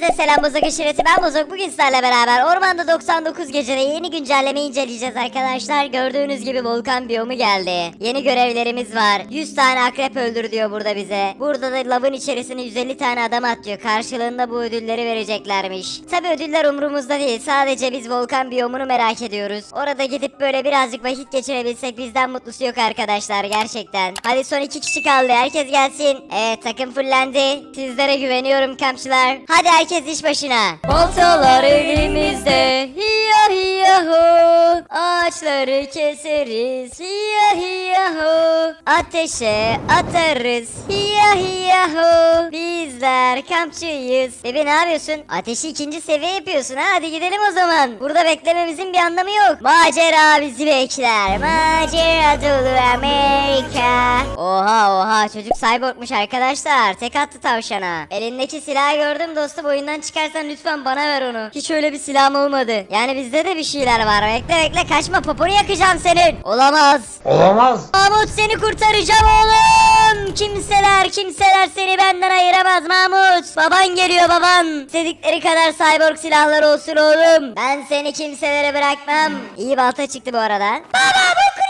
Herkese selam Bozok aşireti ben Bozok bugün sizlerle beraber Ormanda 99 gecede yeni güncellemeyi inceleyeceğiz arkadaşlar. Gördüğünüz gibi volkan biyomu geldi. Yeni görevlerimiz var. 100 tane akrep öldür diyor burada bize. Burada da lavın içerisine 150 tane adam at diyor. Karşılığında bu ödülleri vereceklermiş. Tabi ödüller umurumuzda değil. Sadece biz volkan biyomunu merak ediyoruz. Orada gidip böyle birazcık vakit geçirebilsek bizden mutlusu yok arkadaşlar gerçekten. Hadi son iki kişi kaldı. Herkes gelsin. Evet takım fullendi. Sizlere güveniyorum kampçılar Hadi herkes iş başına. Baltalar elimizde Hiya hiya ho. Ağaçları keseriz Hiya hiya ho. Ateşe atarız Hiya hiya ho. Bizler kampçıyız. Bebe ne yapıyorsun? Ateşi ikinci seviye yapıyorsun ha. Hadi gidelim o zaman. Burada beklememizin bir anlamı yok. Macera bizi bekler. Macera dolu Amerika. Oha oha. Çocuk cyborgmuş arkadaşlar. Tek attı tavşana. Elindeki silahı gördüm dostum oyundan çıkarsan lütfen bana ver onu Hiç öyle bir silahım olmadı Yani bizde de bir şeyler var Bekle bekle kaçma poponu yakacağım senin Olamaz Olamaz. Mahmut seni kurtaracağım oğlum. Kimseler kimseler seni benden ayıramaz Mahmut. Baban geliyor baban. İstedikleri kadar cyborg silahları olsun oğlum. Ben seni kimselere bırakmam. İyi balta çıktı bu arada. Baba senin.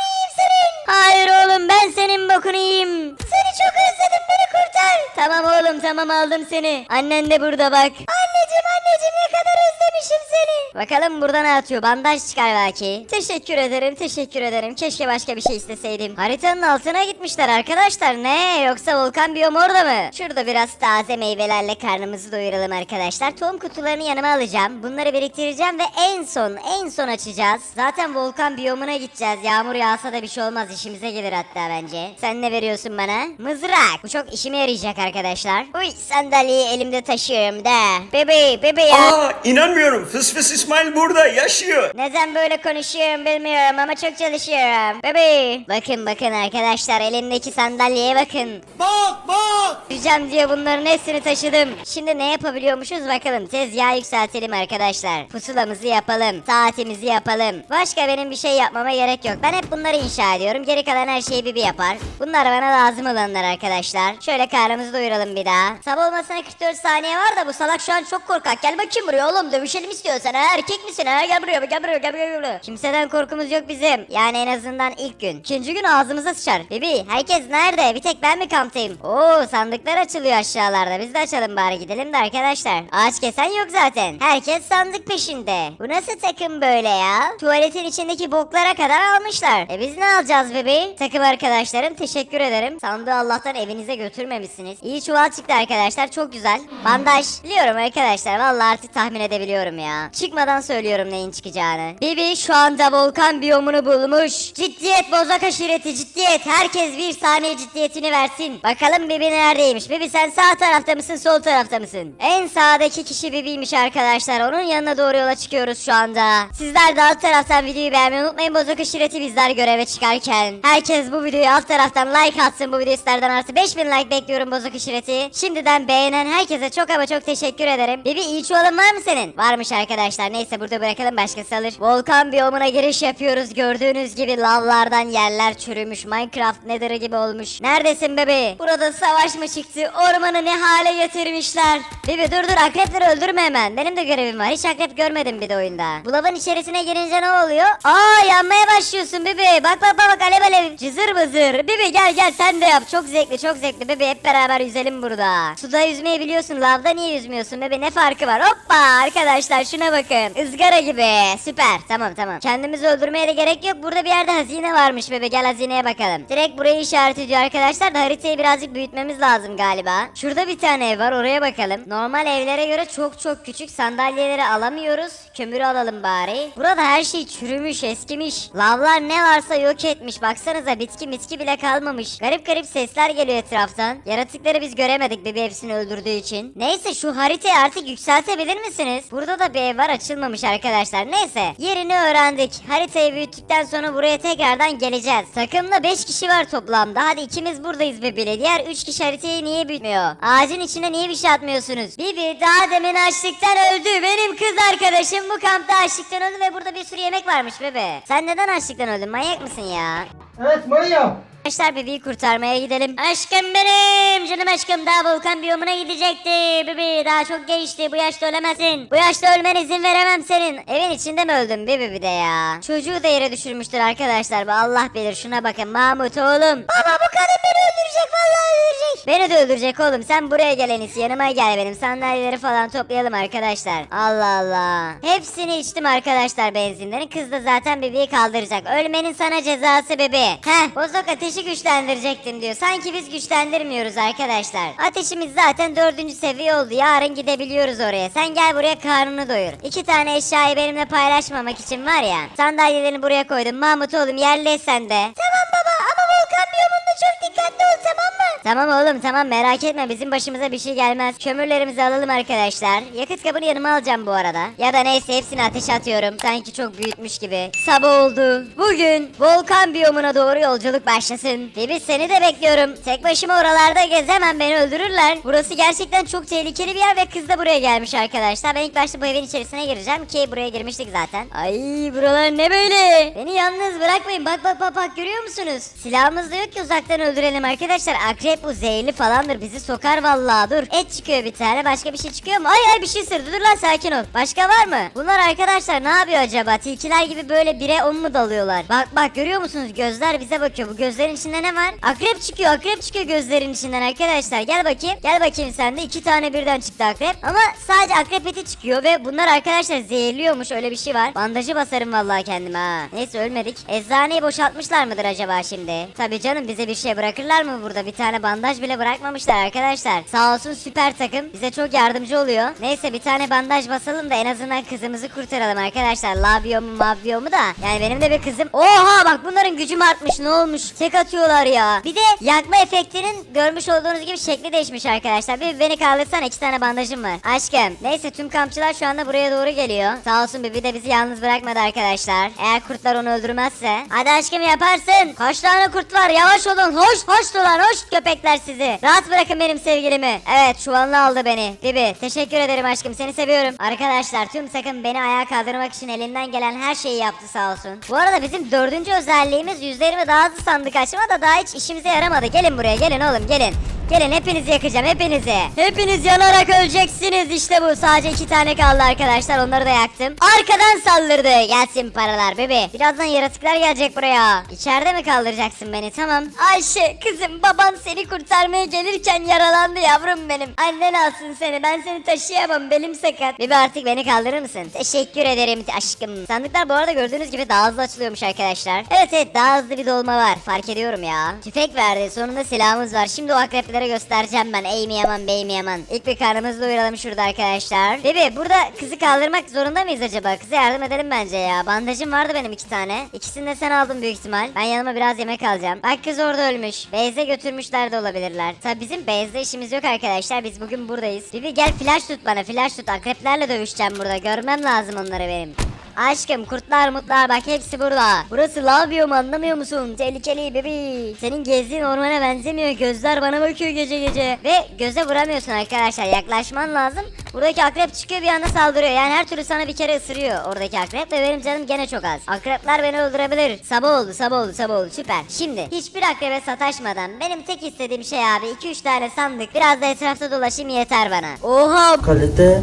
Hayır oğlum ben senin bokunu yiyeyim. Seni çok özledim beni kurtar. Tamam oğlum tamam aldım seni. Annen de burada bak. Anneciğim anneciğim ne kadar özlemişim seni. Bakalım burada ne atıyor? Bandaj çıkar belki. Teşekkür ederim, teşekkür ederim. Keşke başka bir şey isteseydim. Haritanın altına gitmişler arkadaşlar. Ne? Yoksa volkan biyom orada mı? Şurada biraz taze meyvelerle karnımızı doyuralım arkadaşlar. Tohum kutularını yanıma alacağım. Bunları biriktireceğim ve en son, en son açacağız. Zaten volkan biyomuna gideceğiz. Yağmur yağsa da bir şey olmaz. İşimize gelir hatta bence. Sen ne veriyorsun bana? Mızrak. Bu çok işime yarayacak arkadaşlar. Uy sandalyeyi elimde taşıyorum da. Bebe, bebe ya. Aa inanmıyorum. Fıs fıs İsmail burada yaşıyor. Neden böyle konuşuyorum bilmiyorum ama çok çalışıyorum. Bebe. Bakın bakın arkadaşlar elimdeki sandalyeye bakın. Bak bak. Yürüyeceğim diye bunların hepsini taşıdım. Şimdi ne yapabiliyormuşuz bakalım. Tezgahı yükseltelim arkadaşlar. Pusulamızı yapalım. Saatimizi yapalım. Başka benim bir şey yapmama gerek yok. Ben hep bunları inşa ediyorum. Geri kalan her şeyi Bibi yapar. Bunlar bana lazım olanlar arkadaşlar. Şöyle karnımızı doyuralım bir daha. Sabah olmasına 44 saniye var da bu salak şu an çok korkak. Gel bakayım buraya oğlum. Dövüşelim istiyorsan ha. Erkek misin ha? Gel buraya gel buraya gel buraya. Gel buraya. Kimseden korkumuz yok bizim. Yani en azından ilk gün. İkinci gün ağzımıza sıçar. Bibi herkes nerede? Bir tek ben mi kamptayım? Oo sandıklar açılıyor aşağılarda. Biz de açalım bari gidelim de arkadaşlar. Ağaç kesen yok zaten. Herkes sandık peşinde. Bu nasıl takım böyle ya? Tuvaletin içindeki boklara kadar almışlar. E biz ne alacağız bebeği? Takım arkadaşlarım teşekkür ederim. Sandığı Allah'tan evinize götürmemişsiniz. İyi çuval çıktı arkadaşlar çok güzel. Bandaj. Biliyorum arkadaşlar vallahi artık tahmin edebiliyorum ya. Çıkmadan söylüyorum neyin çıkacağını. Bibi şu anda volkan biyomunu bulmuş. Ciddiyet bozak aşireti ciddiyet. Herkes bir saniye ciddiyetini versin. Bakalım Bibi neredeymiş? Bibi sen sağ tarafta mısın sol tarafta mısın? En sağdaki kişi Bibi'ymiş arkadaşlar. Onun yanına doğru yola çıkıyoruz şu anda. Sizler de alt taraftan videoyu beğenmeyi unutmayın. Bozak aşireti bizler göreve çıkarken. Herkes bu videoyu alt taraftan like atsın. Bu video sizlerden artı 5000 like bekliyorum Bozak aşireti. Şimdiden beğenen herkese çok ama çok teşekkür ederim. Bibi iyi çuvalın var mı senin? Varmış arkadaşlar. Neyse burada bırakalım başkası alır. Volkan biyomuna giriş yapıyoruz. Gördüğünüz gibi lavlardan yerler çürümüş. Minecraft nether'ı gibi olmuş. Neredesin bebe? Burada savaş mı çıktı? Ormanı ne hale getirmişler? Bibi dur dur akrepleri öldürme hemen. Benim de görevim var. Hiç akrep görmedim bir de oyunda. Bu lavın içerisine girince ne oluyor? Aa yanmaya başlıyorsun Bibi. Bak bak bak bak alev alev. Cızır bızır. Bibi gel gel sen de yap. Çok zevkli çok zevkli. Bibi hep beraber yüzelim burada. Suda yüzmeyi biliyorsun. Lavda niye yüzmüyorsun Bibi? Ne farkı var? Hoppa arkadaşlar şuna bakın. Izgara gibi. Süper. Tamam tamam. Kendimizi öldürmeye de gerek yok. Burada bir yerde hazine varmış Bibi. Gel hazineye bakalım. Direkt burayı işaret ediyor arkadaşlar da haritayı birazcık büyütmemiz lazım galiba. Şurada bir tane ev var oraya bakalım. Normal evlere göre çok çok küçük sandalyeleri alamıyoruz. Kömürü alalım bari. Burada her şey çürümüş eskimiş. Lavlar ne varsa yok etmiş. Baksanıza bitki mitki bile kalmamış. Garip garip sesler geliyor etraftan. Yaratıkları biz göremedik Bibi hepsini öldürdüğü için. Neyse şu haritayı artık yükseltebilir misiniz? Burada da bir ev var açılmamış arkadaşlar. Neyse yerini öğrendik. Haritayı büyüttükten sonra buraya tekrardan geleceğiz. Takımda 5 kişi var toplamda. Hadi ikimiz buradayız Bibi'yle. Diğer 3 kişi haritayı niye büyütmüyor? Ağacın içine niye bir şey atmıyorsunuz? Bibi daha demin açlıktan öldü. Benim kız arkadaşım bu kampta açlıktan öldü ve burada bir sürü yemek varmış bebe. Sen neden açlıktan öldün? Manyak mısın ya? Evet Maria. Arkadaşlar bebeği kurtarmaya gidelim. Aşkım benim. Canım aşkım daha volkan biyomuna gidecekti. Bebeği daha çok geçti. Bu yaşta ölemezsin. Bu yaşta ölmene izin veremem senin. Evin içinde mi öldün bebi bir de ya? Çocuğu da yere düşürmüştür arkadaşlar. Bu Allah bilir. Şuna bakın Mahmut oğlum. Baba bu kadın beni öldürecek. Vallahi öldürecek. Beni de öldürecek oğlum. Sen buraya gel en iyisi. Yanıma gel benim. Sandalyeleri falan toplayalım arkadaşlar. Allah Allah. Hepsini içtim arkadaşlar benzinlerin. Kız da zaten bebeği kaldıracak. Ölmenin sana cezası bebeği. Heh. Bozok ateşi güçlendirecektim diyor. Sanki biz güçlendirmiyoruz arkadaşlar. Ateşimiz zaten dördüncü seviye oldu. Yarın gidebiliyoruz oraya. Sen gel buraya karnını doyur. İki tane eşyayı benimle paylaşmamak için var ya. Sandalyelerini buraya koydum. Mahmut oğlum yerleş sen de. Tamam baba ama volkan biyomunda çok dikkatli ol tamam mı? Tamam oğlum tamam merak etme bizim başımıza bir şey gelmez. Kömürlerimizi alalım arkadaşlar. Yakıt kabını yanıma alacağım bu arada. Ya da neyse hepsini ateşe atıyorum. Sanki çok büyütmüş gibi. Sabah oldu. Bugün volkan biyomuna doğru yolculuk başlasın. Ve biz seni de bekliyorum. Tek başıma oralarda gezemem beni öldürürler. Burası gerçekten çok tehlikeli bir yer ve kız da buraya gelmiş arkadaşlar. Ben ilk başta bu evin içerisine gireceğim ki buraya girmiştik zaten. Ay buralar ne böyle? Beni yalnız bırakmayın. Bak bak bak bak görüyor musunuz? Silahımız da yok ki uzaktan öldürelim arkadaşlar. Akrep bu zehirli falandır. Bizi sokar vallahi. Dur. Et çıkıyor bir tane. Başka bir şey çıkıyor mu? Ay ay bir şey ısırdı. Dur lan sakin ol. Başka var mı? Bunlar arkadaşlar ne yapıyor acaba? Tilkiler gibi böyle bire on mu dalıyorlar? Bak bak görüyor musunuz? Gözler bize bakıyor. Bu gözlerin içinde ne var? Akrep çıkıyor. Akrep çıkıyor gözlerin içinden arkadaşlar. Gel bakayım. Gel bakayım sen de. iki tane birden çıktı akrep. Ama sadece akrep eti çıkıyor ve bunlar arkadaşlar zehirliyormuş. Öyle bir şey var. Bandajı basarım vallahi kendime ha. Neyse ölmedik. Eczaneyi boşaltmışlar mıdır acaba şimdi? Tabii canım bize bir şey bırakırlar mı burada? Bir tane bandaj bile bırakmamışlar arkadaşlar. Sağ olsun süper takım. Bize çok yardımcı oluyor. Neyse bir tane bandaj basalım da en azından kızımızı kurtaralım arkadaşlar. Labiyomu mabiyomu da. Yani benim de bir kızım. Oha bak bunların gücüm artmış. Ne olmuş? Tek atıyorlar ya. Bir de yakma efektinin görmüş olduğunuz gibi şekli değişmiş arkadaşlar. Bir beni kaldırsana iki tane bandajım var. Aşkım. Neyse tüm kampçılar şu anda buraya doğru geliyor. Sağ olsun Bibi de bizi yalnız bırakmadı arkadaşlar. Eğer kurtlar onu öldürmezse. Hadi aşkım yaparsın. Kaç tane kurt var? Yavaş olun. Hoş hoş dolan hoş köpekler sizi. Rahat bırakın benim sevgilimi. Evet çuvalını aldı beni. Bibi teşekkür ederim aşkım seni seviyorum. Arkadaşlar tüm takım beni ayağa kaldırmak için elinden gelen her şeyi yaptı sağ olsun. Bu arada bizim dördüncü özelliğimiz yüzlerimi daha hızlı sandık açma da daha hiç işimize yaramadı. Gelin buraya gelin oğlum gelin. Gelin hepinizi yakacağım hepinizi. Hepiniz yanarak öleceksiniz işte bu. Sadece iki tane kaldı arkadaşlar onları da yaktım. Arkadan saldırdı. Gelsin paralar bebe. Birazdan yaratıklar gelecek buraya. İçeride mi kaldıracaksın beni tamam. Ayşe kızım baban seni kurtarmaya gelirken yaralandı yavrum benim. Annen alsın seni ben seni taşıyamam belim sakat. Bebe artık beni kaldırır mısın? Teşekkür ederim aşkım. Sandıklar bu arada gördüğünüz gibi daha hızlı açılıyormuş arkadaşlar. Evet evet daha hızlı bir dolma var. Fark ediyorum ya. Tüfek verdi sonunda silahımız var. Şimdi o akrepleri göstereceğim ben. Ey mi yaman bey mi yaman. İlk bir karnımızı doyuralım şurada arkadaşlar. Bebe burada kızı kaldırmak zorunda mıyız acaba? Kıza yardım edelim bence ya. Bandajım vardı benim iki tane. İkisini de sen aldın büyük ihtimal. Ben yanıma biraz yemek alacağım. Bak kız orada ölmüş. Beyze götürmüşler de olabilirler. Tabi bizim Beyz'de işimiz yok arkadaşlar. Biz bugün buradayız. Bibi gel flash tut bana flash tut. Akreplerle dövüşeceğim burada. Görmem lazım onları benim. Aşkım kurtlar mutlar bak hepsi burada. Burası lav biyomu anlamıyor musun? Tehlikeli bebi. Senin gezdiğin ormana benzemiyor. Gözler bana bakıyor gece gece. Ve göze vuramıyorsun arkadaşlar. Yaklaşman lazım. Buradaki akrep çıkıyor bir anda saldırıyor. Yani her türlü sana bir kere ısırıyor oradaki akrep. Ve benim canım gene çok az. Akrepler beni öldürebilir. Sabah oldu sabah oldu sabah oldu süper. Şimdi hiçbir akrebe sataşmadan benim tek istediğim şey abi 2-3 tane sandık. Biraz da etrafta dolaşayım yeter bana. Oha Kalite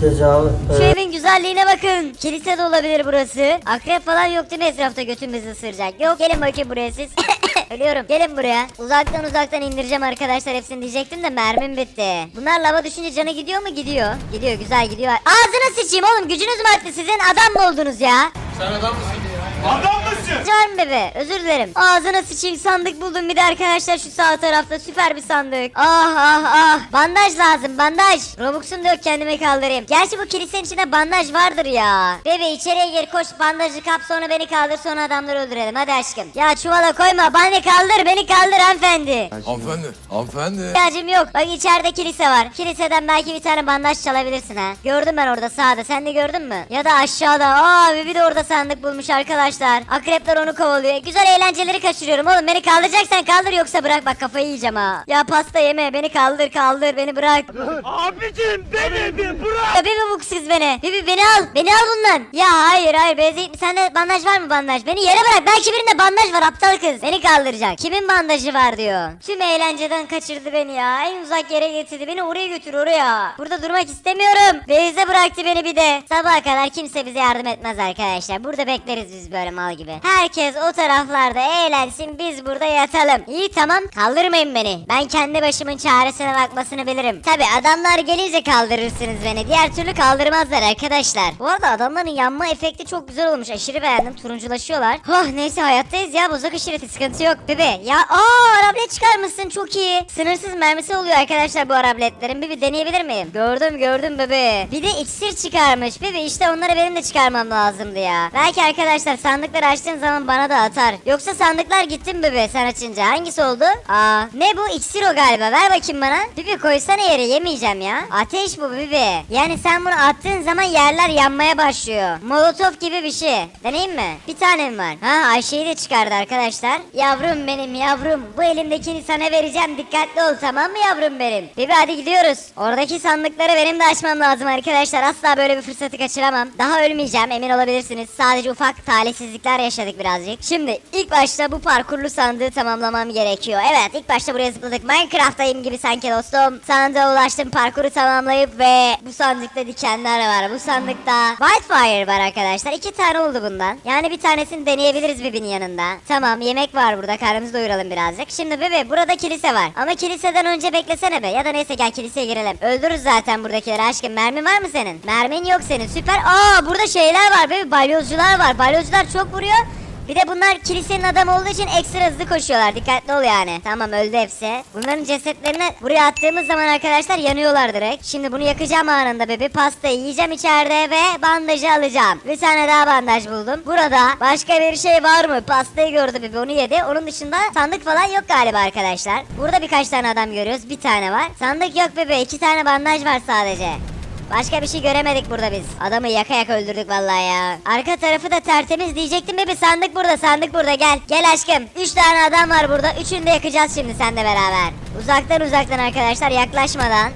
tecavüz şu evin güzelliğine bakın. Kilise de olabilir burası. Akrep falan yok değil mi etrafta götümüzü ısıracak? Yok gelin bakayım buraya siz. Ölüyorum. Gelin buraya. Uzaktan uzaktan indireceğim arkadaşlar hepsini diyecektim de mermim bitti. Bunlar lava düşünce canı gidiyor mu? Gidiyor. Gidiyor güzel gidiyor. Ağzına sıçayım oğlum gücünüz mü arttı sizin? Adam mı oldunuz ya? Adam mısın? Can bebe özür dilerim. Ağzına sıçayım sandık buldum bir de arkadaşlar şu sağ tarafta süper bir sandık. Ah ah ah. Bandaj lazım bandaj. Robux'um da yok kendime kaldırayım. Gerçi bu kilisenin içinde bandaj vardır ya. Bebe içeriye gir koş bandajı kap sonra beni kaldır sonra adamları öldürelim hadi aşkım. Ya çuvala koyma beni kaldır beni kaldır hanımefendi. Hanımefendi, hanımefendi. İhtiyacım yok. Bak içeride kilise var. Kiliseden belki bir tane bandaj çalabilirsin ha. Gördüm ben orada sağda. Sen de gördün mü? Ya da aşağıda. Aa bir de orada sandık bulmuş arkadaşlar. Akrepler onu kovalıyor. Güzel eğlenceleri kaçırıyorum oğlum. Beni kaldıracaksan kaldır yoksa bırak bak kafayı yiyeceğim ha. Ya pasta yeme. Beni kaldır kaldır beni bırak. Abicim beni bir bırak. Ya bir bu ettiniz beni. Bibi beni al. Beni al bundan. Ya hayır hayır benzin. Sende bandaj var mı bandaj? Beni yere bırak. Belki birinde bandaj var aptal kız. Beni kaldıracak. Kimin bandajı var diyor. Tüm eğlenceden kaçırdı beni ya. En uzak yere getirdi. Beni oraya götür oraya. Burada durmak istemiyorum. Beyze bıraktı beni bir de. Sabaha kadar kimse bize yardım etmez arkadaşlar. Burada bekleriz biz böyle mal gibi. Herkes o taraflarda eğlensin. Biz burada yatalım. İyi tamam. Kaldırmayın beni. Ben kendi başımın çaresine bakmasını bilirim. Tabi adamlar gelince kaldırırsınız beni. Diğer türlü kaldırmazlar arkadaşlar. Bu arada adamların yanma efekti çok güzel olmuş. Aşırı beğendim. Turunculaşıyorlar. Oh neyse hayattayız ya. Bozok aşireti sıkıntı yok. Bebe ya aa arablet çıkarmışsın çok iyi. Sınırsız mermisi oluyor arkadaşlar bu arabletlerin. Bibi deneyebilir miyim? Gördüm gördüm bebe. Bir de iksir çıkarmış. Bebe işte onları benim de çıkarmam lazımdı ya. Belki arkadaşlar sandıkları açtığın zaman bana da atar. Yoksa sandıklar gitti mi bebe sen açınca? Hangisi oldu? Aa ne bu? İksir o galiba. Ver bakayım bana. Bibi koysana yere yemeyeceğim ya. Ateş bu Bibi. Yani sen bunu attığın zaman yerler yanmaya başlıyor. Molotof gibi bir şey. Deneyeyim mi? Bir tane mi var? Ha Ayşe'yi de çıkardı arkadaşlar. Yavrum benim yavrum. Bu elimdekini sana vereceğim. Dikkatli ol tamam mı yavrum benim? Bibi hadi gidiyoruz. Oradaki sandıkları benim de açmam lazım arkadaşlar. Asla böyle bir fırsatı kaçıramam. Daha ölmeyeceğim emin olabilirsiniz. Sadece ufak talihsizlikler yaşadık birazcık. Şimdi ilk başta bu parkurlu sandığı tamamlamam gerekiyor. Evet ilk başta buraya zıpladık. Minecraft'tayım gibi sanki dostum. Sandığa ulaştım parkuru tamamlayıp ve bu sandıkta dikenler var. Bu sandıkta Wildfire var arkadaşlar. İki tane oldu bundan. Yani bir tanesini deneyebiliriz Bibi'nin yanında. Tamam yemek var burada. Karnımızı doyuralım birazcık. Şimdi Bibi burada kilise var. Ama kiliseden önce beklesene be. Ya da neyse gel kiliseye girelim. Öldürürüz zaten buradakileri aşkım. Mermi var mı senin? Mermin yok senin. Süper. Aa burada şeyler var Bibi. Balyozcular var. Balyozcular çok vuruyor. Bir de bunlar kilisenin adamı olduğu için ekstra hızlı koşuyorlar. Dikkatli ol yani. Tamam öldü hepsi. Bunların cesetlerini buraya attığımız zaman arkadaşlar yanıyorlar direkt. Şimdi bunu yakacağım anında bebi. Pastayı yiyeceğim içeride ve bandajı alacağım. Bir tane daha bandaj buldum. Burada başka bir şey var mı? Pastayı gördü bebi onu yedi. Onun dışında sandık falan yok galiba arkadaşlar. Burada birkaç tane adam görüyoruz. Bir tane var. Sandık yok bebe. İki tane bandaj var sadece. Başka bir şey göremedik burada biz. Adamı yaka yaka öldürdük vallahi ya. Arka tarafı da tertemiz diyecektim be bir sandık burada sandık burada gel. Gel aşkım. Üç tane adam var burada. Üçünü de yakacağız şimdi seninle beraber. Uzaktan uzaktan arkadaşlar yaklaşmadan.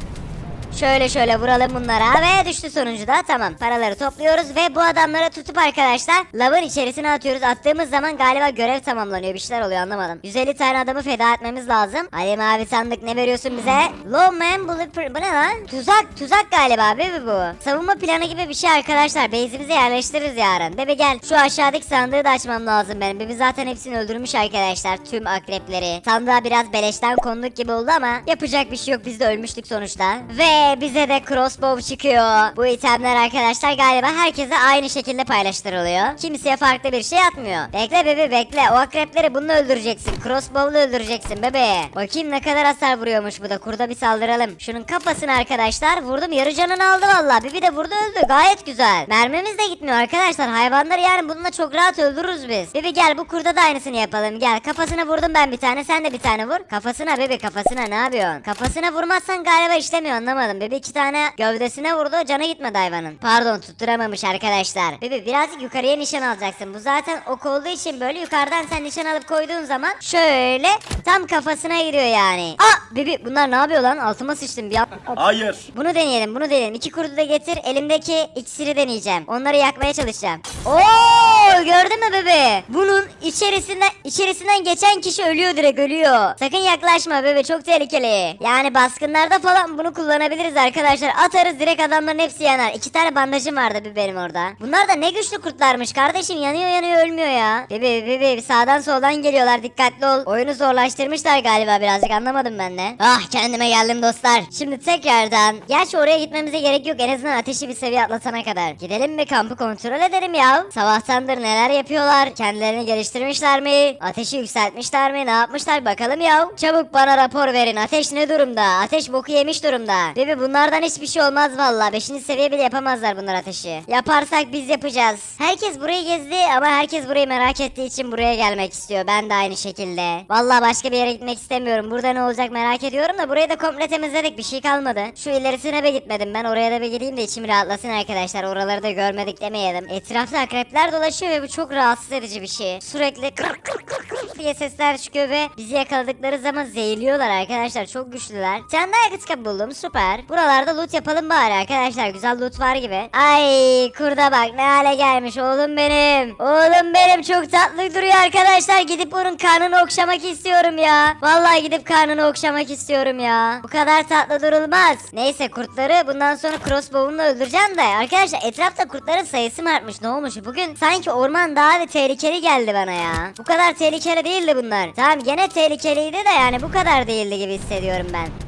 Şöyle şöyle vuralım bunlara ve düştü sonuncu da tamam. Paraları topluyoruz ve bu adamları tutup arkadaşlar lavın içerisine atıyoruz. Attığımız zaman galiba görev tamamlanıyor. Bir şeyler oluyor anlamadım. 150 tane adamı feda etmemiz lazım. Ali mavi sandık ne veriyorsun bize? Low man bullet bu ne lan? Tuzak tuzak galiba bebe bu. Savunma planı gibi bir şey arkadaşlar. Base'imize yerleştiririz yarın. Bebe gel şu aşağıdaki sandığı da açmam lazım benim. Bebe zaten hepsini öldürmüş arkadaşlar. Tüm akrepleri. Sandığa biraz beleşten konduk gibi oldu ama yapacak bir şey yok. Biz de ölmüştük sonuçta. Ve bize de crossbow çıkıyor. Bu itemler arkadaşlar galiba herkese aynı şekilde paylaştırılıyor. Kimseye farklı bir şey atmıyor. Bekle bebe bekle. O akrepleri bununla öldüreceksin. Crossbow'la öldüreceksin bebe. Bakayım ne kadar hasar vuruyormuş bu da. Kurda bir saldıralım. Şunun kafasını arkadaşlar vurdum. Yarı canını aldı valla. Bibi de burada öldü. Gayet güzel. Mermimiz de gitmiyor arkadaşlar. Hayvanları yani bununla çok rahat öldürürüz biz. Bibi gel bu kurda da aynısını yapalım. Gel kafasına vurdum ben bir tane. Sen de bir tane vur. Kafasına bebe kafasına ne yapıyorsun? Kafasına vurmazsan galiba işlemiyor anlamadım. Bebe iki tane gövdesine vurdu. Canı gitmedi hayvanın. Pardon tutturamamış arkadaşlar. Bebe birazcık yukarıya nişan alacaksın. Bu zaten ok olduğu için böyle yukarıdan sen nişan alıp koyduğun zaman şöyle tam kafasına giriyor yani. Aa bebe bunlar ne yapıyor lan? Altıma sıçtım bir an. Hayır. Bunu deneyelim bunu deneyelim. İki kurdu da getir. Elimdeki iksiri deneyeceğim. Onları yakmaya çalışacağım. Oo gördün mü bebe? Bunun içerisinden içerisinden geçen kişi ölüyor direkt ölüyor. Sakın yaklaşma bebe çok tehlikeli. Yani baskınlarda falan bunu kullanabiliriz arkadaşlar. Atarız direkt adamların hepsi yanar. İki tane bandajım vardı bir benim orada. Bunlar da ne güçlü kurtlarmış kardeşim yanıyor yanıyor ölmüyor ya. Bebe bebe sağdan soldan geliyorlar dikkatli ol. Oyunu zorlaştırmışlar galiba birazcık anlamadım ben de. Ah kendime geldim dostlar. Şimdi tekrardan. Gerçi oraya gitmemize gerek yok en azından ateşi bir seviye atlatana kadar. Gidelim mi kampı kontrol edelim ya. Sabahtandır neler yapıyorlar? Kendilerini geliştirmişler mi? Ateşi yükseltmişler mi? Ne yapmışlar bakalım ya. Çabuk bana rapor verin. Ateş ne durumda? Ateş boku yemiş durumda. Bebe bunlardan hiçbir şey olmaz valla. Beşinci seviye bile yapamazlar bunlar ateşi. Yaparsak biz yapacağız. Herkes burayı gezdi ama herkes burayı merak ettiği için buraya gelmek istiyor. Ben de aynı şekilde. Valla başka bir yere gitmek istemiyorum. Burada ne olacak merak ediyorum da burayı da komple temizledik. Bir şey kalmadı. Şu ilerisine be gitmedim. Ben oraya da bir gideyim de içim rahatlasın arkadaşlar. Oraları da görmedik demeyelim. Etrafta akrepler dolaşıyor ve bu çok rahatsız edici bir şey. Sürekli kır kır kır kır diye sesler çıkıyor ve bizi yakaladıkları zaman zehirliyorlar arkadaşlar. Çok güçlüler. Can daha yakıt kapı buldum süper. Buralarda loot yapalım bari arkadaşlar. Güzel loot var gibi. Ay kurda bak ne hale gelmiş oğlum benim. Oğlum benim çok tatlı duruyor arkadaşlar. Gidip onun karnını okşamak istiyorum ya. Vallahi gidip karnını okşamak istiyorum ya. Bu kadar tatlı durulmaz. Neyse kurtları bundan sonra crossbow'umla öldüreceğim de. Arkadaşlar etrafta kurtların sayısı mı artmış ne olmuş? Bugün sanki orman daha bir tehlikeli geldi bana ya. Bu kadar tehlikeli değildi bunlar. Tamam gene tehlikeliydi de yani bu kadar değildi gibi hissediyorum ben.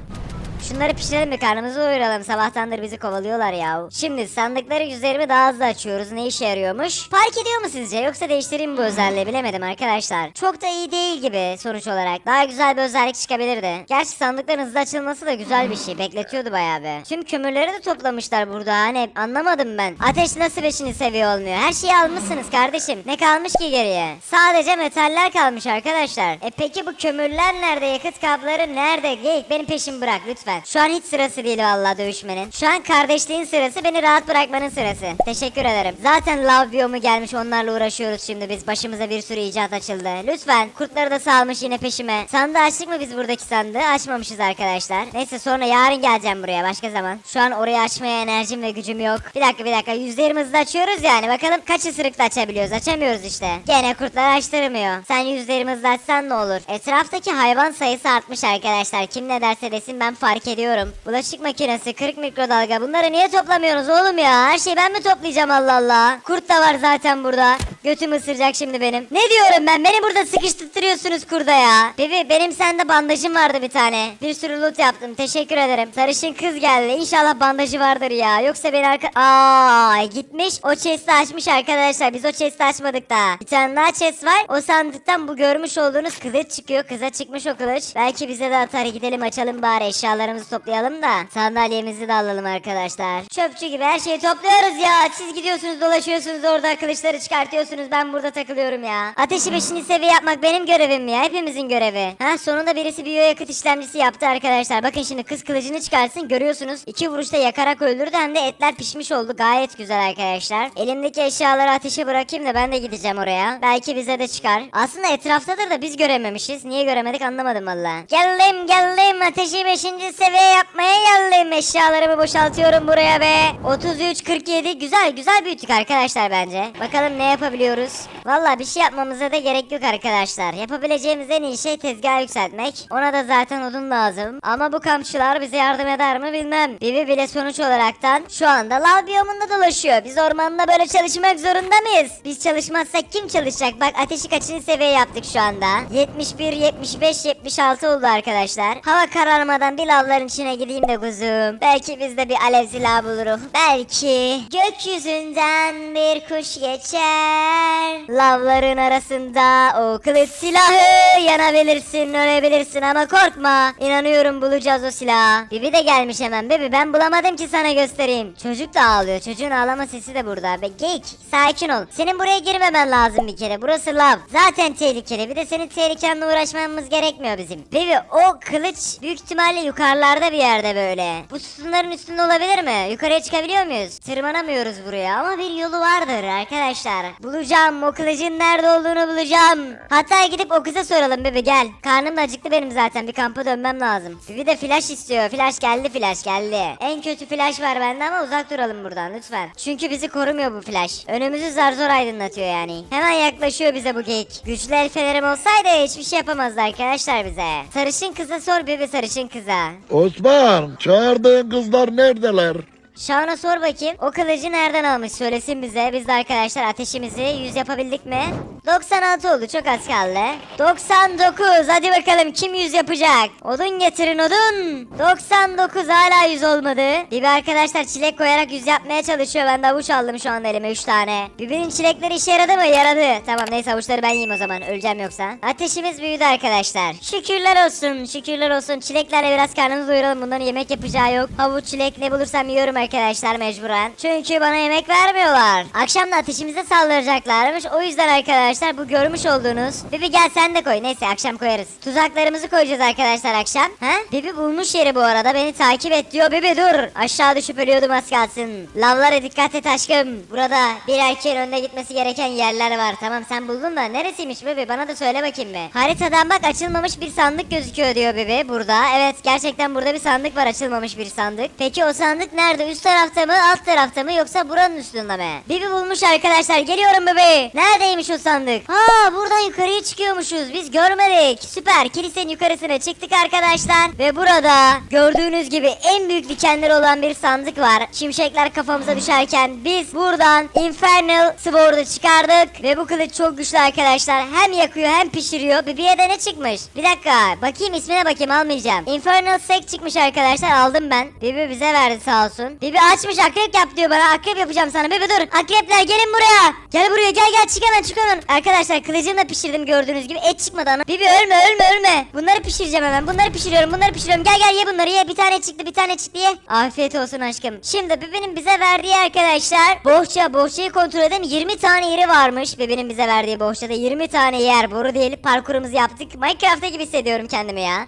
Şunları pişirelim bir karnımızı doyuralım. Sabahtandır bizi kovalıyorlar ya. Şimdi sandıkları yüzlerimi daha hızlı açıyoruz. Ne işe yarıyormuş? Fark ediyor mu sizce? Yoksa değiştireyim mi bu özelliği bilemedim arkadaşlar. Çok da iyi değil gibi sonuç olarak. Daha güzel bir özellik çıkabilirdi. Gerçi sandıkların hızlı açılması da güzel bir şey. Bekletiyordu bayağı bir. Tüm kömürleri de toplamışlar burada. Hani anlamadım ben. Ateş nasıl beşini seviyor olmuyor? Her şeyi almışsınız kardeşim. Ne kalmış ki geriye? Sadece metaller kalmış arkadaşlar. E peki bu kömürler nerede? Yakıt kabları nerede? Geyik benim peşimi bırak lütfen. Şu an hiç sırası değil vallahi dövüşmenin. Şu an kardeşliğin sırası beni rahat bırakmanın sırası. Teşekkür ederim. Zaten love biyomu gelmiş onlarla uğraşıyoruz şimdi biz. Başımıza bir sürü icat açıldı. Lütfen kurtları da salmış yine peşime. Sandığı açtık mı biz buradaki sandığı? Açmamışız arkadaşlar. Neyse sonra yarın geleceğim buraya başka zaman. Şu an orayı açmaya enerjim ve gücüm yok. Bir dakika bir dakika yüzlerimi hızlı açıyoruz yani. Bakalım kaç ısırıkla açabiliyoruz. Açamıyoruz işte. Gene kurtlar açtırmıyor. Sen yüzlerimi hızlı açsan ne olur? Etraftaki hayvan sayısı artmış arkadaşlar. Kim ne derse desin ben fark ediyorum. Bulaşık makinesi, 40 mikrodalga. Bunları niye toplamıyoruz oğlum ya? Her şeyi ben mi toplayacağım Allah Allah? Kurt da var zaten burada. Götüm ısıracak şimdi benim. Ne diyorum ben? Beni burada sıkıştırtıyorsunuz kurda ya. Bebi benim sende bandajım vardı bir tane. Bir sürü loot yaptım. Teşekkür ederim. Sarışın kız geldi. İnşallah bandajı vardır ya. Yoksa beni arka... Aa gitmiş. O chest'i açmış arkadaşlar. Biz o chest'i açmadık daha. Bir tane daha chest var. O sandıktan bu görmüş olduğunuz kılıç çıkıyor. Kıza çıkmış o kılıç. Belki bize de atar. Gidelim açalım bari. Eşyalarımızı toplayalım da. Sandalyemizi de alalım arkadaşlar. Çöpçü gibi her şeyi topluyoruz ya. Siz gidiyorsunuz dolaşıyorsunuz orada kılıçları çıkartıyorsunuz. Ben burada takılıyorum ya. Ateşi 5. seviye yapmak benim görevim ya. Hepimizin görevi. Ha sonunda birisi biyoyakıt işlemcisi yaptı arkadaşlar. Bakın şimdi kız kılıcını çıkarsın. Görüyorsunuz. iki vuruşta yakarak öldürdü. Hem de etler pişmiş oldu. Gayet güzel arkadaşlar. Elimdeki eşyaları ateşe bırakayım da ben de gideceğim oraya. Belki bize de çıkar. Aslında etraftadır da biz görememişiz. Niye göremedik anlamadım valla. Geldim geldim. Ateşi 5. seviye yapmaya geldim. Eşyalarımı boşaltıyorum buraya ve 33 47 güzel güzel büyüttük arkadaşlar bence. Bakalım ne yapabiliyoruz. Valla bir şey yapmamıza da gerek yok arkadaşlar. Yapabileceğimiz en iyi şey tezgah yükseltmek. Ona da zaten odun lazım. Ama bu kamçılar bize yardım eder mi bilmem. Bibi bile sonuç olaraktan şu anda lav biyomunda dolaşıyor. Biz ormanda böyle çalışmak zorunda mıyız? Biz çalışmazsak kim çalışacak? Bak ateşi kaçıncı seviye yaptık şu anda? 71, 75, 76 oldu arkadaşlar. Hava kararmadan bir lavların içine gideyim de kuzum. Belki biz de bir alev silahı buluruz. Belki gökyüzünden bir kuş geçer. Lavların arasında o kılıç silahı yanabilirsin, ölebilirsin ama korkma. İnanıyorum bulacağız o silahı. Bibi de gelmiş hemen bebi ben bulamadım ki sana göstereyim. Çocuk da ağlıyor. Çocuğun ağlama sesi de burada. Be geyik sakin ol. Senin buraya girmemen lazım bir kere. Burası lav. Zaten tehlikeli. Bir de senin tehlikeninle uğraşmamız gerekmiyor bizim. Bebi o kılıç büyük ihtimalle yukarılarda bir yerde böyle. Bu sütunların üstünde olabilir mi? Yukarıya çıkabiliyor muyuz? Tırmanamıyoruz buraya ama bir yolu vardır arkadaşlar. Bulacağım o kılıcın nerede olduğunu bulacağım. Hatta gidip o kıza soralım bebe gel. Karnım da acıktı benim zaten bir kampa dönmem lazım. Bibi de flash istiyor. Flash geldi flash geldi. En kötü flash var bende ama uzak duralım buradan lütfen. Çünkü bizi korumuyor bu flash. Önümüzü zar zor aydınlatıyor yani. Hemen yaklaşıyor bize bu geyik. Güçlü el fenerim olsaydı hiçbir şey yapamazdı arkadaşlar bize. Sarışın kıza sor bebe sarışın kıza. Osman çağırdığın kızlar neredeler? Şahına sor bakayım. O kılıcı nereden almış söylesin bize. Biz de arkadaşlar ateşimizi 100 yapabildik mi? 96 oldu çok az kaldı. 99 hadi bakalım kim 100 yapacak? Odun getirin odun. 99 hala 100 olmadı. Bibi arkadaşlar çilek koyarak 100 yapmaya çalışıyor. Ben de avuç aldım şu anda elime 3 tane. Bibi'nin çilekleri işe yaradı mı? Yaradı. Tamam neyse avuçları ben yiyeyim o zaman. Öleceğim yoksa. Ateşimiz büyüdü arkadaşlar. Şükürler olsun. Şükürler olsun. Çileklerle biraz karnımızı doyuralım. Bunların yemek yapacağı yok. Havuç çilek ne bulursam yiyorum arkadaşlar mecburen. Çünkü bana yemek vermiyorlar. Akşam da ateşimize saldıracaklarmış. O yüzden arkadaşlar arkadaşlar bu görmüş olduğunuz. Bibi gel sen de koy. Neyse akşam koyarız. Tuzaklarımızı koyacağız arkadaşlar akşam. Ha? Bibi bulmuş yeri bu arada. Beni takip et diyor. Bibi dur. Aşağı düşüp ölüyordum az kalsın. Lavlara dikkat et aşkım. Burada bir erkeğin önüne gitmesi gereken yerler var. Tamam sen buldun da neresiymiş Bibi? Bana da söyle bakayım be. Haritadan bak açılmamış bir sandık gözüküyor diyor Bibi burada. Evet gerçekten burada bir sandık var açılmamış bir sandık. Peki o sandık nerede? Üst tarafta mı? Alt tarafta mı? Yoksa buranın üstünde mi? Bibi bulmuş arkadaşlar. Geliyorum Bibi. Neredeymiş o sandık? Ha buradan yukarıya çıkıyormuşuz. Biz görmedik. Süper. Kilisenin yukarısına çıktık arkadaşlar. Ve burada gördüğünüz gibi en büyük dikenleri olan bir sandık var. Şimşekler kafamıza düşerken biz buradan Infernal Sword'u çıkardık. Ve bu kılıç çok güçlü arkadaşlar. Hem yakıyor hem pişiriyor. Bibi'ye de ne çıkmış? Bir dakika. Bakayım ismine bakayım almayacağım. Infernal Sek çıkmış arkadaşlar. Aldım ben. Bibi bize verdi sağ olsun. Bibi açmış akrep yap diyor bana. Akrep yapacağım sana. Bibi dur. Akrepler gelin buraya. Gel buraya gel gel çık hemen çık hemen. Arkadaşlar kılıcımı da pişirdim gördüğünüz gibi. Et çıkmadı ana. Bibi ölme ölme ölme. Bunları pişireceğim hemen. Bunları pişiriyorum. Bunları pişiriyorum. Gel gel ye bunları ye. Bir tane çıktı bir tane çıktı ye. Afiyet olsun aşkım. Şimdi Bibi'nin bize verdiği arkadaşlar. Bohça. Bohçayı kontrol edelim. 20 tane yeri varmış. Bibi'nin bize verdiği bohçada 20 tane yer. Boru değil. Parkurumuzu yaptık. Minecraft'ta gibi hissediyorum kendimi ya.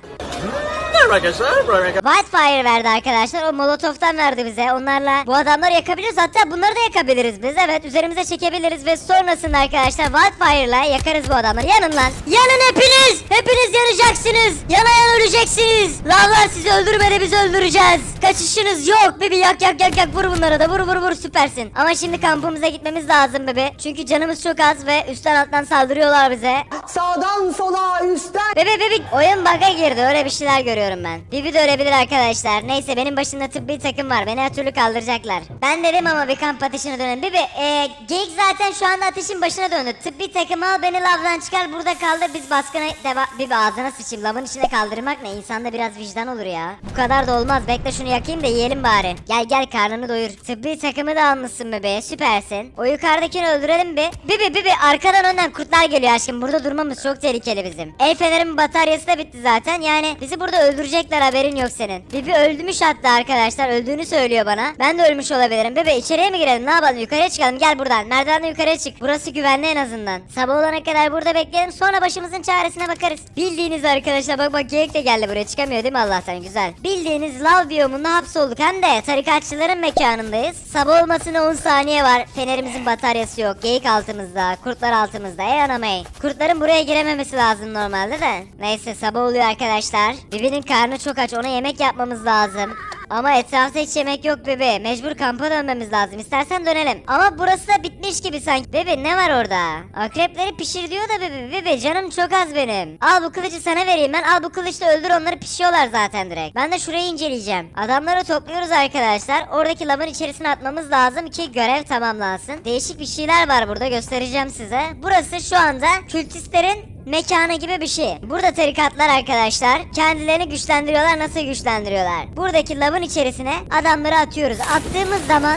Wildfire verdi arkadaşlar. O molotoftan verdi bize. Onlarla bu adamları yakabiliriz. Hatta bunları da yakabiliriz biz. Evet üzerimize çekebiliriz ve sonrasında arkadaşlar Wildfire'la yakarız bu adamları. Yanın lan. Yanın hepiniz. Hepiniz yanacaksınız. Yana yana öleceksiniz. Lavlar sizi öldürmedi biz öldüreceğiz. Kaçışınız yok. Bebi yak yak yak yak vur bunlara da vur vur vur süpersin. Ama şimdi kampımıza gitmemiz lazım bebe. Çünkü canımız çok az ve üstten alttan saldırıyorlar bize. Sağdan sola üstten Bebe bebek oyun bug'a girdi öyle bir şeyler görüyorum ben. Bibi de ölebilir arkadaşlar. Neyse benim başımda tıbbi takım var. Beni her türlü kaldıracaklar. Ben dedim ama bir kamp ateşine dönelim. Bibi e, geyik zaten şu anda ateşin başına döndü. Tıbbi takım al beni lavdan çıkar burada kaldır biz baskına deva... Bibi ağzına sıçayım. Lavın içinde kaldırmak ne? İnsanda biraz vicdan olur ya. Bu kadar da olmaz. Bekle şunu yakayım da yiyelim bari. Gel gel karnını doyur. Tıbbi takımı da almışsın bebe. Süpersin. O yukarıdakini öldürelim bir. Bibi bibi arkadan önden kurtlar geliyor aşkım. Burada durmamız çok tehlikeli bizim. El fenerimin bataryası da bitti zaten. Yani bizi burada öldürecekler haberin yok senin. Bibi öldümüş hatta arkadaşlar. Öldüğünü söylüyor bana. Ben de ölmüş olabilirim. Bebe içeriye mi girelim? Ne yapalım? Yukarıya çıkalım. Gel buradan. Merdivenden yukarıya çık. Burası güvenli en azından. Sabah olana kadar burada bekleyelim. Sonra başımızın çaresine bakarız. Bildiğiniz arkadaşlar bak bak geyik de geldi buraya. Çıkamıyor değil mi Allah'tan? Güzel. Bildiğiniz lav biyomunda hapsolduk. Hem de tarikatçıların mekanındayız. Sabah olmasına 10 saniye var. Fenerimizin bataryası yok. Geyik altımızda. Kurtlar altımızda. Ey anam ey. Kurtların buraya girememesi lazım normalde de. Neyse sabah oluyor arkadaşlar. Bibi'nin karnı çok aç. Ona yemek yapmamız lazım. Ama etrafta hiç yemek yok bebe. Mecbur kampa dönmemiz lazım. İstersen dönelim. Ama burası da bitmiş gibi sanki. Bebe ne var orada? Akrepleri pişir diyor da bebe. Bebe canım çok az benim. Al bu kılıcı sana vereyim ben. Al bu kılıçla öldür onları pişiyorlar zaten direkt. Ben de şurayı inceleyeceğim. Adamları topluyoruz arkadaşlar. Oradaki lavın içerisine atmamız lazım ki görev tamamlansın. Değişik bir şeyler var burada göstereceğim size. Burası şu anda kültistlerin mekanı gibi bir şey. Burada tarikatlar arkadaşlar kendilerini güçlendiriyorlar. Nasıl güçlendiriyorlar? Buradaki lavın içerisine adamları atıyoruz. Attığımız zaman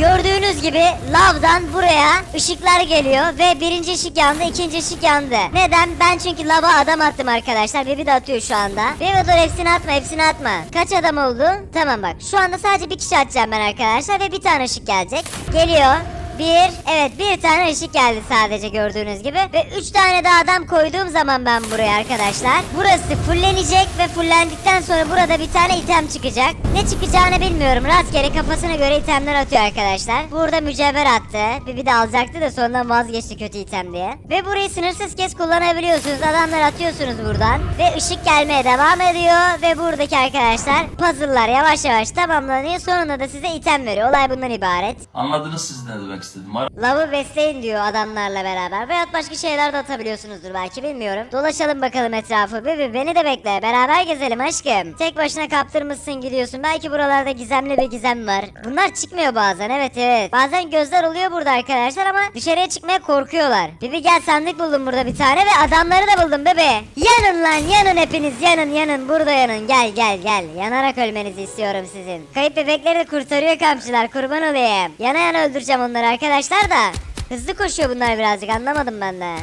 Gördüğünüz gibi lavdan buraya ışıklar geliyor ve birinci ışık yandı, ikinci ışık yandı. Neden? Ben çünkü lava adam attım arkadaşlar. Bebi de atıyor şu anda. Bebi dur hepsini atma, hepsini atma. Kaç adam oldu? Tamam bak. Şu anda sadece bir kişi atacağım ben arkadaşlar ve bir tane ışık gelecek. Geliyor. Bir, evet bir tane ışık geldi sadece gördüğünüz gibi. Ve üç tane daha adam koyduğum zaman ben buraya arkadaşlar. Burası fullenecek ve fullendikten sonra burada bir tane item çıkacak. Ne çıkacağını bilmiyorum. Rastgele kafasına göre itemler atıyor arkadaşlar. Burada mücevher attı. Bir, bir de alacaktı da sonradan vazgeçti kötü item diye. Ve burayı sınırsız kez kullanabiliyorsunuz. Adamlar atıyorsunuz buradan. Ve ışık gelmeye devam ediyor. Ve buradaki arkadaşlar puzzle'lar yavaş yavaş tamamlanıyor. Sonunda da size item veriyor. Olay bundan ibaret. Anladınız siz ne demek istedim. Lavı besleyin diyor adamlarla beraber. Veyahut başka şeyler de atabiliyorsunuzdur belki bilmiyorum. Dolaşalım bakalım etrafı. Bebe beni de bekle. Beraber gezelim aşkım. Tek başına kaptırmışsın gidiyorsun. Belki buralarda gizemli bir gizem var. Bunlar çıkmıyor bazen evet evet. Bazen gözler oluyor burada arkadaşlar ama dışarıya çıkmaya korkuyorlar. Bibi gel sandık buldum burada bir tane ve adamları da buldum bebe. Yanın lan yanın hepiniz yanın yanın burada yanın. Gel gel gel. Yanarak ölmenizi istiyorum sizin. Kayıp bebekleri de kurtarıyor kampçılar kurban olayım. Yana yana öldüreceğim onları arkadaşlar da. Hızlı koşuyor bunlar birazcık anlamadım ben de.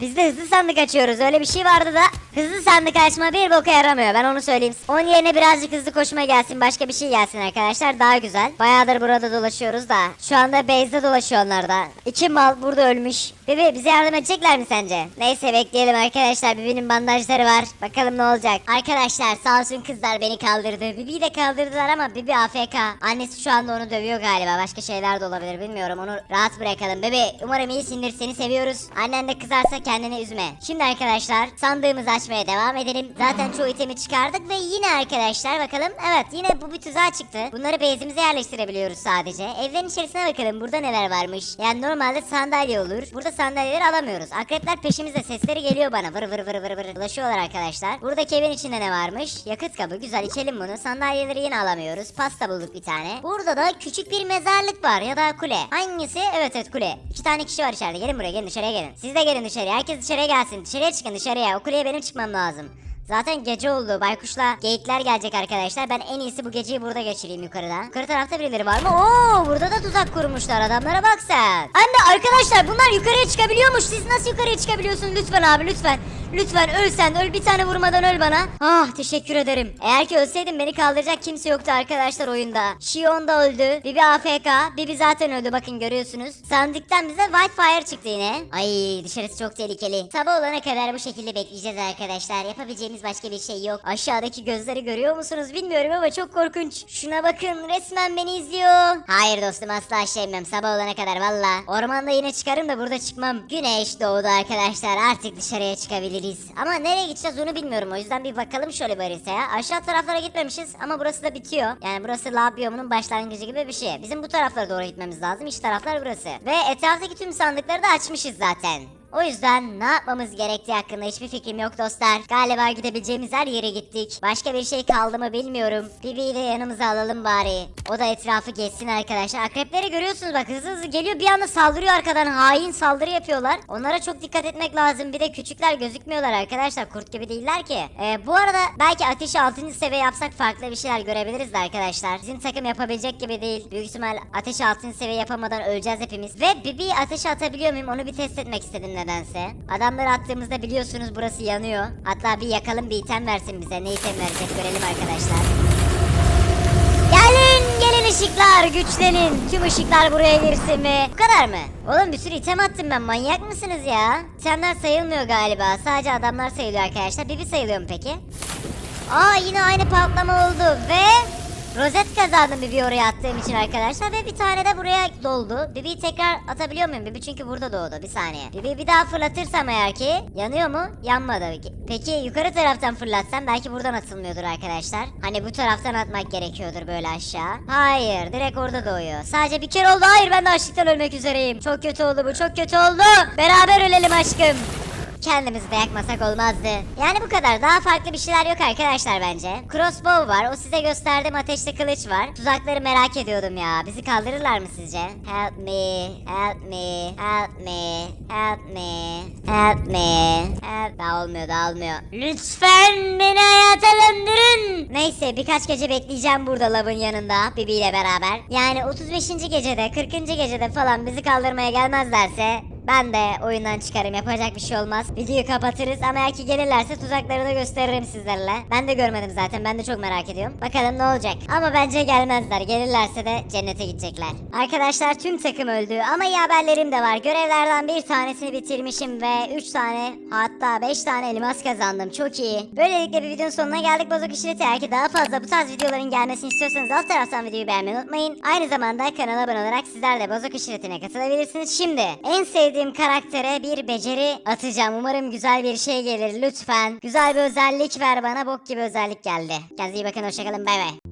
Biz de hızlı sandık açıyoruz. Öyle bir şey vardı da hızlı sandık açma bir boka yaramıyor. Ben onu söyleyeyim. Onun yerine birazcık hızlı koşma gelsin. Başka bir şey gelsin arkadaşlar. Daha güzel. Bayağıdır burada dolaşıyoruz da. Şu anda base'de dolaşıyor onlar da. İki mal burada ölmüş. Bebe bize yardım edecekler mi sence? Neyse bekleyelim arkadaşlar. Bibi'nin bandajları var. Bakalım ne olacak. Arkadaşlar sağ olsun kızlar beni kaldırdı. Bibi'yi de kaldırdılar ama Bibi AFK. Annesi şu anda onu dövüyor galiba. Başka şeyler de olabilir bilmiyorum. Onu rahat bırakalım. Bebe umarım iyisindir. Seni seviyoruz. Annen de kızarsa kendini üzme. Şimdi arkadaşlar sandığımızı açmaya devam edelim. Zaten çoğu itemi çıkardık ve yine arkadaşlar bakalım. Evet yine bu bir tuzağa çıktı. Bunları bezimize yerleştirebiliyoruz sadece. Evlerin içerisine bakalım. Burada neler varmış. Yani normalde sandalye olur. Burada sandalyeleri alamıyoruz. Akrepler peşimizde sesleri geliyor bana. Vır vır vır vır vır. Ulaşıyorlar arkadaşlar. Buradaki evin içinde ne varmış? Yakıt kabı. Güzel içelim bunu. Sandalyeleri yine alamıyoruz. Pasta bulduk bir tane. Burada da küçük bir mezarlık var ya da kule. Hangisi? Evet evet kule. İki tane kişi var içeride. Gelin buraya gelin dışarıya gelin. Siz de gelin dışarıya. Herkes dışarıya gelsin. Dışarıya çıkın dışarıya. O kuleye benim çıkmam lazım. Zaten gece oldu. Baykuşla geyikler gelecek arkadaşlar. Ben en iyisi bu geceyi burada geçireyim yukarıda. Yukarı tarafta birileri var mı? Oo, burada da tuzak kurmuşlar. Adamlara bak sen. Anne arkadaşlar bunlar yukarıya çıkabiliyormuş. Siz nasıl yukarıya çıkabiliyorsun? Lütfen abi lütfen. Lütfen öl sen öl bir tane vurmadan öl bana. Ah teşekkür ederim. Eğer ki ölseydim beni kaldıracak kimse yoktu arkadaşlar oyunda. Shion da öldü. Bibi AFK. Bibi zaten öldü bakın görüyorsunuz. Sandıktan bize Whitefire çıktı yine. Ay dışarısı çok tehlikeli. Sabah olana kadar bu şekilde bekleyeceğiz arkadaşlar. Yapabileceğimiz başka bir şey yok. Aşağıdaki gözleri görüyor musunuz bilmiyorum ama çok korkunç. Şuna bakın resmen beni izliyor. Hayır dostum asla inmem sabah olana kadar valla. Ormanda yine çıkarım da burada çıkmam. Güneş doğdu arkadaşlar artık dışarıya çıkabiliriz. Ama nereye gideceğiz onu bilmiyorum o yüzden bir bakalım şöyle bir haritaya. Aşağı taraflara gitmemişiz ama burası da bitiyor. Yani burası lab biyomunun başlangıcı gibi bir şey. Bizim bu taraflara doğru gitmemiz lazım. İç taraflar burası. Ve etraftaki tüm sandıkları da açmışız zaten. O yüzden ne yapmamız gerektiği hakkında hiçbir fikrim yok dostlar. Galiba gidebileceğimiz her yere gittik. Başka bir şey kaldı mı bilmiyorum. Bibi'yi de yanımıza alalım bari. O da etrafı geçsin arkadaşlar. Akrepleri görüyorsunuz bak hızlı hızlı geliyor bir anda saldırıyor arkadan. Hain saldırı yapıyorlar. Onlara çok dikkat etmek lazım. Bir de küçükler gözükmüyorlar arkadaşlar. Kurt gibi değiller ki. Ee, bu arada belki ateşi 6. seviye yapsak farklı bir şeyler görebiliriz de arkadaşlar. Bizim takım yapabilecek gibi değil. Büyük ihtimal ateşi 6. seviye yapamadan öleceğiz hepimiz. Ve Bibi'yi ateşe atabiliyor muyum onu bir test etmek istedim nedense. Adamları attığımızda biliyorsunuz burası yanıyor. Hatta bir yakalım bir item versin bize. Ne item verecek görelim arkadaşlar. Gelin gelin ışıklar güçlenin. Tüm ışıklar buraya girsin mi? Bu kadar mı? Oğlum bir sürü item attım ben manyak mısınız ya? İtemler sayılmıyor galiba. Sadece adamlar sayılıyor arkadaşlar. Bibi sayılıyor mu peki? Aa yine aynı patlama oldu ve rozet kazandım Bibi oraya attığım için arkadaşlar ve bir tane de buraya doldu. Bibi'yi tekrar atabiliyor muyum? Bibi çünkü burada doğdu. Bir saniye. Bibi bir daha fırlatırsam eğer ki yanıyor mu? Yanmadı. Peki yukarı taraftan fırlatsam belki buradan atılmıyordur arkadaşlar. Hani bu taraftan atmak gerekiyordur böyle aşağı. Hayır direkt orada doğuyor. Sadece bir kere oldu. Hayır ben de açlıktan ölmek üzereyim. Çok kötü oldu bu çok kötü oldu. Beraber ölelim aşkım. Kendimizi de yakmasak olmazdı. Yani bu kadar. Daha farklı bir şeyler yok arkadaşlar bence. Crossbow var. O size gösterdiğim ateşli kılıç var. Tuzakları merak ediyordum ya. Bizi kaldırırlar mı sizce? Help me. Help me. Help me. Help me. Help me. Help. Daha olmuyor daha olmuyor. Lütfen beni hayata döndürün. Neyse birkaç gece bekleyeceğim burada lavın yanında. Bibi ile beraber. Yani 35. gecede 40. gecede falan bizi kaldırmaya gelmezlerse ben de oyundan çıkarım yapacak bir şey olmaz. Videoyu kapatırız ama eğer ki gelirlerse tuzakları da gösteririm sizlerle. Ben de görmedim zaten ben de çok merak ediyorum. Bakalım ne olacak. Ama bence gelmezler. Gelirlerse de cennete gidecekler. Arkadaşlar tüm takım öldü ama iyi haberlerim de var. Görevlerden bir tanesini bitirmişim ve 3 tane hatta 5 tane elmas kazandım. Çok iyi. Böylelikle bir videonun sonuna geldik Bozok İşleti. Eğer ki daha fazla bu tarz videoların gelmesini istiyorsanız alt taraftan videoyu beğenmeyi unutmayın. Aynı zamanda kanala abone olarak sizler de Bozok İşleti'ne katılabilirsiniz. Şimdi en sevdiğim karaktere bir beceri atacağım. Umarım güzel bir şey gelir lütfen. Güzel bir özellik ver bana. Bok gibi özellik geldi. Kendinize iyi bakın. Hoşçakalın. Bay bay.